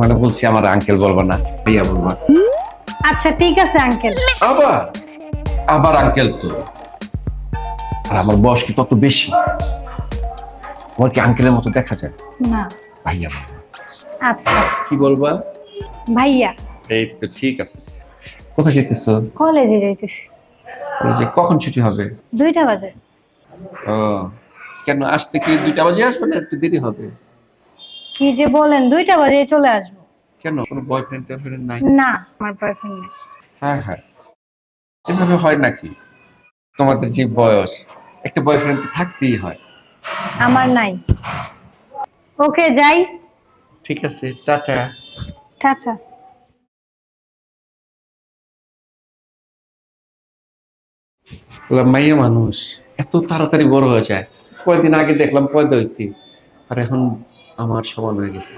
তোমাকে বলছি আমার আঙ্কেল বলবা না ভাইয়া বলবা। আচ্ছা ঠিক আছে আঙ্কেল আবার আবার আঙ্কেল তো। আর আমার বয়স কি তত বেশি? তোমার কি আঙ্কেলের মতো দেখা যায়? না। ভাইয়া বলবা। আচ্ছা। কি বলবা? ভাইয়া। এই তো ঠিক আছে। কোথায় যেতেছো? কলেজে যাইতেছি। যে কখন ছুটি হবে? দুইটা বাজে। ও কেন আসতে কি দুইটা বাজে আসবে না একটু দেরি হবে? কি যে বলেন দুইটা বাজে চলে আসব। কেন? কোনো বয়ফ্রেন্ড টয়ফ্রেন্ড নাই? না আমার বয়ফ্রেন্ড নেই। হ্যাঁ হ্যাঁ। এভাবে হয় নাকি? তোমাদের যে বয়স একটা বয়ফ্রেন্ড তো থাকতেই হয়। আমার নাই। ওকে যাই। ঠিক আছে টাটা। বললাম, মাইয়া মানুষ এত তাড়াতাড়ি বড় হয়ে যায়। কয়দিন আগে দেখলাম পয়দা হইতে। আর এখন আমার সমান হয়ে গেছে।